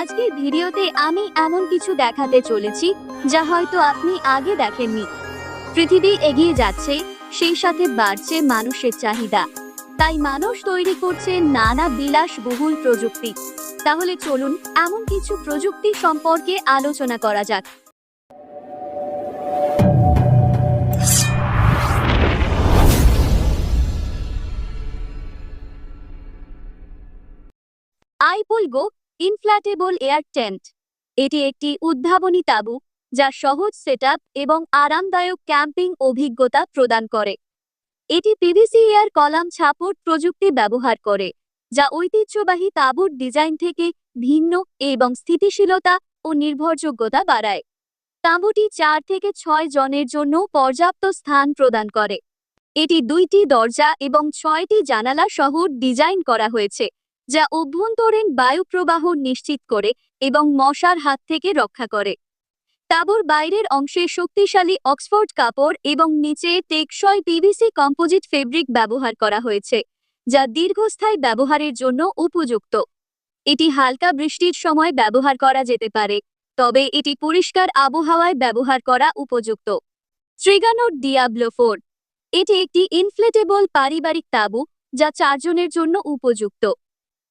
আজকের ভিডিওতে আমি এমন কিছু দেখাতে চলেছি, যা হয়তো আপনি আগে দেখেননি। পৃথিবী এগিয়ে যাচ্ছে, সেই সাথে বাড়ছে মানুষের চাহিদা। তাই মানুষ তৈরি করছে নানা বিলাসবহুল প্রযুক্তি। তাহলে চলুন, এমন কিছু প্রযুক্তি সম্পর্কে আলোচনা করা যাক। IPool go inflatable air tent এটি একটি উদ্ভাবনী তাঁবু যা সহজ সেটআপ এবং আরামদায়ক ক্যাম্পিং অভিজ্ঞতা প্রদান করে। এটি পিভিসি এয়ার কলাম ছাপট প্রযুক্তি ব্যবহার করে, যা ঐতিহ্যবাহী তাঁবুর ডিজাইন থেকে ভিন্ন এবং স্থিতিশীলতা ও নির্ভরযোগ্যতা বাড়ায়। তাঁবুটি চার থেকে ছয় জনের জন্য পর্যাপ্ত স্থান প্রদান করে। এটি দুইটি দরজা এবং ছয়টি জানালা সহ ডিজাইন করা হয়েছে। যা অভ্যন্তরীণ বায়ু প্রবাহ নিশ্চিত করে এবং মশার হাত থেকে রক্ষা করে। তাঁবুর বাইরের অংশে শক্তিশালী অক্সফোর্ড কাপড় এবং নিচে টেকসই পিভিসি কম্পোজিট ফেব্রিক ব্যবহার করা হয়েছে, যা দীর্ঘস্থায়ী ব্যবহারের জন্য উপযুক্ত। এটি হালকা বৃষ্টির সময় ব্যবহার করা যেতে পারে, তবে এটি পরিষ্কার আবহাওয়ায় ব্যবহার করা উপযুক্ত। ট্রিগানোট ডিয়াবলো ফোর এটি একটি ইনফ্লেটেবল পারিবারিক তাঁবু, যা চারজনের জন্য উপযুক্ত।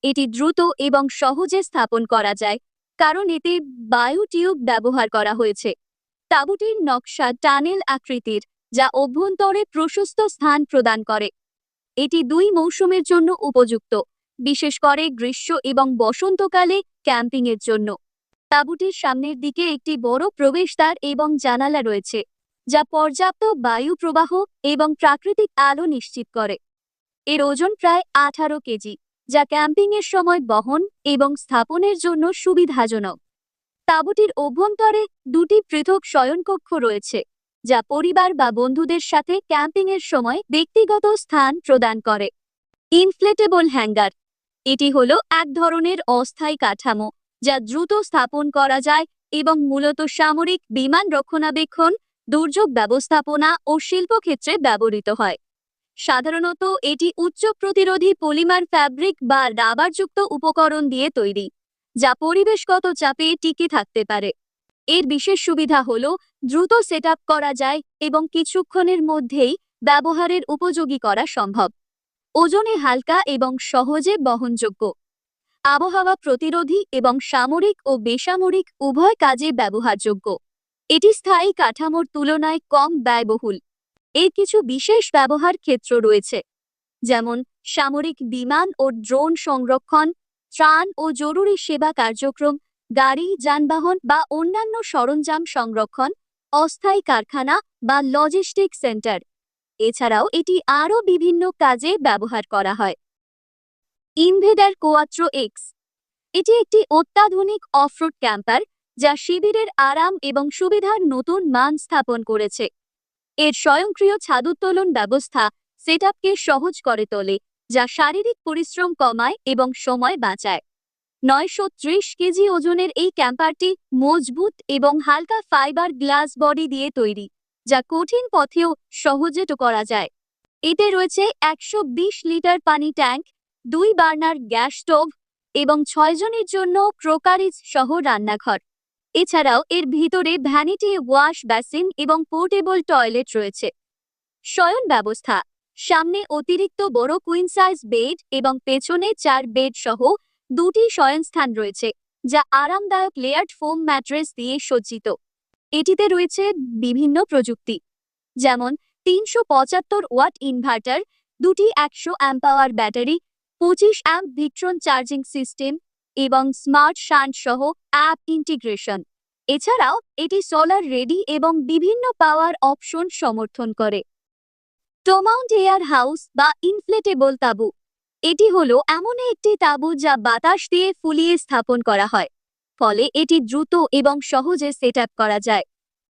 এটি দ্রুত এবং সহজে স্থাপন করা যায়, কারণ এতে বায়ু টিউব ব্যবহার করা হয়েছে। তাঁবুটির নকশা টানেল আকৃতির, যা অভ্যন্তরে প্রশস্ত স্থান প্রদান করে। এটি দুই মৌসুমের জন্য উপযুক্ত, বিশেষ করে গ্রীষ্ম এবং বসন্তকালে ক্যাম্পিংয়ের জন্য। তাঁবুটির সামনের দিকে একটি বড় প্রবেশদ্বার এবং জানালা রয়েছে, যা পর্যাপ্ত বায়ু প্রবাহ এবং প্রাকৃতিক আলো নিশ্চিত করে। এর ওজন প্রায় আঠারো কেজি। যা ক্যাম্পিংয়ের সময় বহন এবং স্থাপনের জন্য সুবিধাজনক। তাঁবুটির অভ্যন্তরে দুটি পৃথক শয়নকক্ষ রয়েছে, যা পরিবার বা বন্ধুদের সাথে ক্যাম্পিংয়ের সময় ব্যক্তিগত স্থান প্রদান করে। ইনফ্লেটেবল হ্যাঙ্গার এটি হলো এক ধরনের অস্থায়ী কাঠামো, যা দ্রুত স্থাপন করা যায় এবং মূলত সামরিক বিমান রক্ষণাবেক্ষণ, দুর্যোগ ব্যবস্থাপনা ও শিল্পক্ষেত্রে ব্যবহৃত হয়। সাধারণত এটি উচ্চ প্রতিরোধী পলিমার ফ্যাব্রিক বা রাবারযুক্ত উপকরণ দিয়ে তৈরি, যা পরিবেশগত চাপে টিকে থাকতে পারে। এর বিশেষ সুবিধা হল, দ্রুত সেট করা যায় এবং কিছুক্ষণের মধ্যেই ব্যবহারের উপযোগী করা সম্ভব। ওজনে হালকা এবং সহজে বহনযোগ্য। আবহাওয়া প্রতিরোধী এবং সামরিক ও বেসামরিক উভয় কাজে ব্যবহারযোগ্য। এটি স্থায়ী কাঠামোর তুলনায় কম ব্যয়বহুল। এর কিছু বিশেষ ব্যবহার ক্ষেত্র রয়েছে, যেমন সামরিক বিমান ও ড্রোন সংরক্ষণ, ত্রাণ ও জরুরি সেবা কার্যক্রম, গাড়ি, যানবাহন বা অন্যান্য সরঞ্জাম সংরক্ষণ, অস্থায়ী কারখানা বা লজিস্টিক সেন্টার এছাড়াও এটি আরও বিভিন্ন কাজে ব্যবহার করা হয়। ইনভেডার কোয়াত্রো এক্স এটি একটি অত্যাধুনিক অফরোড ক্যাম্পার যা শিবিরের আরাম এবং সুবিধার নতুন মান স্থাপন করেছে। এর স্বয়ংক্রিয় ছাদুত্তোলন ব্যবস্থা সেটআপকে সহজ করে তোলে, যা শারীরিক পরিশ্রম কমায় এবং সময় বাঁচায়। নয়শো ত্রিশ কেজি ওজনের এই ক্যাম্পারটি মজবুত এবং হালকা ফাইবার গ্লাস বডি দিয়ে তৈরি, যা কঠিন পথেও সহজে করা যায়। এতে রয়েছে একশো বিশ লিটার পানি ট্যাঙ্ক, দুই বার্নার গ্যাস স্টোভ এবং ছয়জনের জন্য ক্রোকারিজ সহ রান্নাঘর। এছাড়াও এর ভিতরে ভ্যানিটি ওয়াশ বেসিন এবং পোর্টেবল টয়লেট রয়েছে। শয়ন ব্যবস্থা, সামনে অতিরিক্ত বড় কুইন সাইজ বেড এবং পেছনে চার বেড সহ দুটি শয়নস্থান রয়েছে, যা আরামদায়ক লেয়ার্ড ফোম ম্যাট্রেস দিয়ে সজ্জিত। এটিতে রয়েছে বিভিন্ন প্রযুক্তি, যেমন তিনশো পঁচাত্তর ওয়াট ইনভার্টার দুটি একশো অ্যাম্পাওয়ার ব্যাটারি পঁচিশ অ্যাম্প ভিক্ট্রন চার্জিং সিস্টেম এবং স্মার্ট শান্ট সহ অ্যাপ ইন্টিগ্রেশন। এছাড়াও, এটি সোলার রেডি এবং বিভিন্ন পাওয়ার অপশন সমর্থন করে। টোমাউন্ট এয়ার হাউস বা ইনফ্লেটেবল তাঁবু। এটি হলো এমন একটি তাঁবু যা বাতাস দিয়ে ফুলিয়ে স্থাপন করা হয়। ফলে এটি দ্রুত এবং সহজে সেট করা যায়।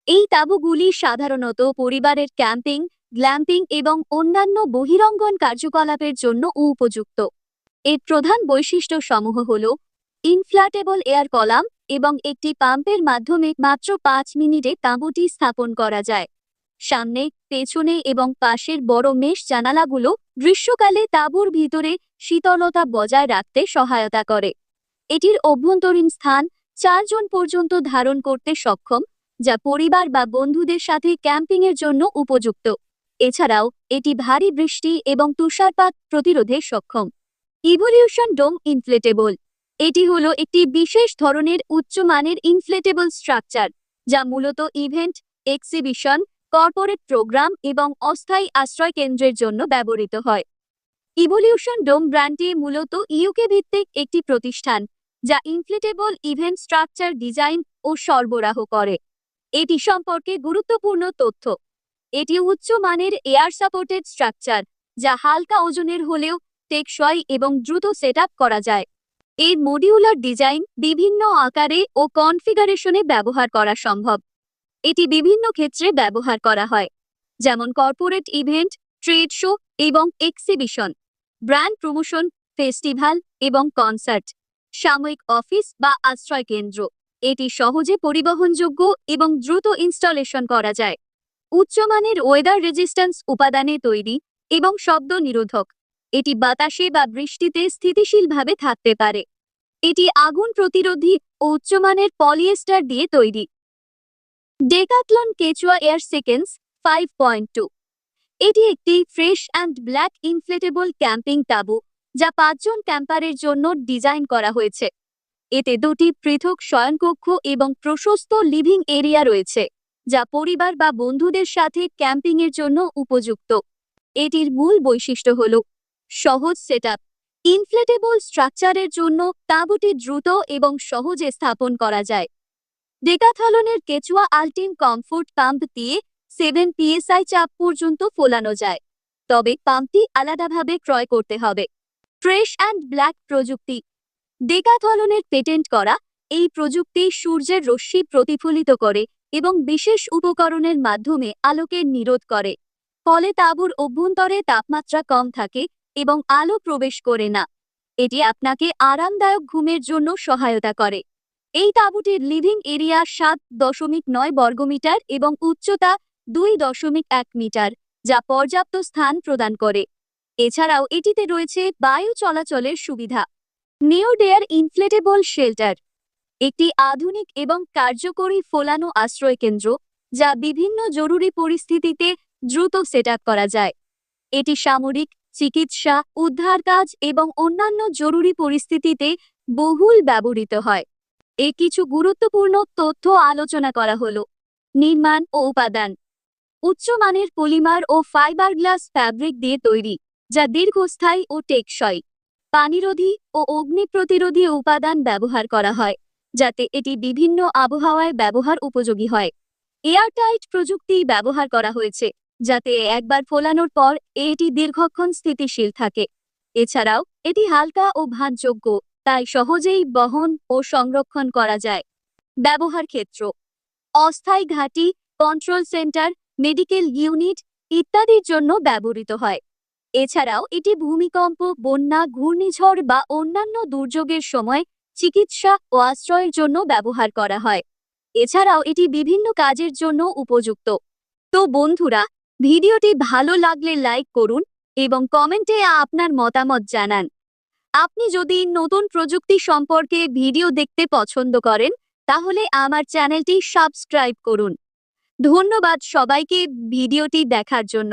এই তাঁবুগুলি সাধারণত পরিবারের ক্যাম্পিং, গ্ল্যাম্পিং এবং অন্যান্য বহিরঙ্গন কার্যকলাপের জন্য উপযুক্ত। এর প্রধান বৈশিষ্ট্য সমূহ হল ইনফ্ল্যাটেবল এয়ার কলাম এবং একটি পাম্পের মাধ্যমে মাত্র পাঁচ মিনিটে তাঁবুটি স্থাপন করা যায়। সামনে, পেছনে এবং পাশের বড় মেশ জানালাগুলো গ্রীষ্মকালে তাঁবুর ভিতরে শীতলতা বজায় রাখতে সহায়তা করে। এটির অভ্যন্তরীণ স্থান চারজন পর্যন্ত ধারণ করতে সক্ষম, যা পরিবার বা বন্ধুদের সাথে ক্যাম্পিংয়ের জন্য উপযুক্ত। এছাড়াও, এটি ভারী বৃষ্টি এবং তুষারপাত প্রতিরোধে সক্ষম। ইভলিউশন ডোম ইনফ্লেটেবল এটি হলো একটি বিশেষ ধরনের উচ্চমানের ইনফ্লেটেবল স্ট্রাকচার যা মূলত ইভেন্ট এক্সিবিশন কর্পোরেট প্রোগ্রাম এবং অস্থায়ী আশ্রয় কেন্দ্রের জন্য ব্যবহৃত হয়। ইভলিউশন ডোম ব্র্যান্ডটি মূলত ইউকে ভিত্তিক একটি প্রতিষ্ঠান, যা ইনফ্লেটেবল ইভেন্ট স্ট্রাকচার ডিজাইন ও সরবরাহ করে। এটি সম্পর্কে গুরুত্বপূর্ণ তথ্য। এটি উচ্চমানের এয়ার সাপোর্টেড স্ট্রাকচার যা হালকা ওজনের হলেও টেকসই এবং দ্রুত সেট করা যায়। এর মডিউলার ডিজাইন বিভিন্ন আকারে ও কনফিগারেশনে ব্যবহার করা সম্ভব। এটি বিভিন্ন ক্ষেত্রে ব্যবহার করা হয়, যেমন কর্পোরেট ইভেন্ট, ট্রেড শো এবং এক্সিবিশন, ব্র্যান্ড প্রমোশন ফেস্টিভ্যাল এবং কনসার্ট, সাময়িক অফিস বা আশ্রয় কেন্দ্র। এটি সহজে পরিবহনযোগ্য এবং দ্রুত ইনস্টলেশন করা যায়। উচ্চমানের ওয়েদার রেজিস্ট্যান্স উপাদানে তৈরি এবং শব্দ নিরোধক। এটি বাতাসে বা বৃষ্টিতে স্থিতিশীলভাবে থাকতে পারে। এটি আগুন প্রতিরোধী ও উচ্চমানের পলিয়েস্টার দিয়ে তৈরি। Decathlon Quechua air seconds five point two. এটি একটি fresh and black inflatable camping তাঁবু, যা পাঁচজন ক্যাম্পারের জন্য ডিজাইন করা হয়েছে। এতে দুটি পৃথক শয়নকক্ষ এবং প্রশস্ত লিভিং এরিয়া রয়েছে, যা পরিবার বা বন্ধুদের সাথে ক্যাম্পিংয়ের জন্য উপযুক্ত। এটির মূল বৈশিষ্ট্য হল সহজ সেটআপ ইনফ্লেটেবল স্ট্রাকচারের জন্য তাঁবুটি দ্রুত এবং সহজে স্থাপন করা যায়। ডেকাথলনের কেচুয়া আল্টিম কমফোর্ট পাম্প দিয়ে সেভেন পিএসআই চাপ পর্যন্ত ফোলানো যায়, তবে পাম্পটি আলাদাভাবে ক্রয় করতে হবে। ফ্রেশ অ্যান্ড ব্ল্যাক প্রযুক্তি, ডেকাথলনের পেটেন্ট করা এই প্রযুক্তি সূর্যের রশ্মি প্রতিফলিত করে এবং বিশেষ উপকরণের মাধ্যমে আলোকের নিরোধ করে, ফলে তাঁবুর অভ্যন্তরে তাপমাত্রা কম থাকে এবং আলো প্রবেশ করে না। এটি আপনাকে আরামদায়ক ঘুমের জন্য সহায়তা করে। এই তাঁবুটির লিভিং এরিয়া সাত দশমিক নয় বর্গমিটার এবং উচ্চতা দুই দশমিক এক মিটার, যা পর্যাপ্ত স্থান প্রদান করে। এছাড়াও এটিতে রয়েছে বায়ু চলাচলের সুবিধা। নেওডেয়ার ইনফ্লেটেবল শেল্টার। একটি আধুনিক এবং কার্যকরী ফোলানো আশ্রয়কেন্দ্র যা বিভিন্ন জরুরি পরিস্থিতিতে দ্রুত সেট করা যায়। এটি সামরিক চিকিৎসা, উদ্ধার কাজ এবং অন্যান্য জরুরি পরিস্থিতিতে বহুল ব্যবহৃত হয়। এ কিছু গুরুত্বপূর্ণ তথ্য আলোচনা করা হল। নির্মাণ ও উপাদান। উচ্চমানের পলিমার ও ফাইবার গ্লাস ফ্যাব্রিক দিয়ে তৈরি, যা দীর্ঘস্থায়ী ও টেকসই। পানিরোধী ও অগ্নি প্রতিরোধী উপাদান ব্যবহার করা হয়, যাতে এটি বিভিন্ন আবহাওয়ায় ব্যবহার উপযোগী হয়। এয়ারটাইট প্রযুক্তি ব্যবহার করা হয়েছে। যাতে একবার ফোলানোর পর এটি দীর্ঘক্ষণ স্থিতিশীল থাকে। এছাড়াও, এটি হালকা ও ভাঁজযোগ্য, তাই সহজেই বহন ও সংরক্ষণ করা যায়। ব্যবহার ক্ষেত্র অস্থায়ী ঘাঁটি, কন্ট্রোল সেন্টার, মেডিকেল ইউনিট ইত্যাদির জন্য ব্যবহৃত হয়। এছাড়াও, এটি ভূমিকম্প, বন্যা, ঘূর্ণিঝড় বা অন্যান্য দুর্যোগের সময় চিকিৎসা ও আশ্রয়ের জন্য ব্যবহার করা হয়। এছাড়াও, এটি বিভিন্ন কাজের জন্য উপযুক্ত। তো বন্ধুরা ভিডিওটি ভালো লাগলে লাইক করুন এবং কমেন্টে আপনার মতামত জানান। আপনি যদি নতুন প্রযুক্তি সম্পর্কে ভিডিও দেখতে পছন্দ করেন, তাহলে আমার চ্যানেলটি সাবস্ক্রাইব করুন। ধন্যবাদ সবাইকে ভিডিওটি দেখার জন্য।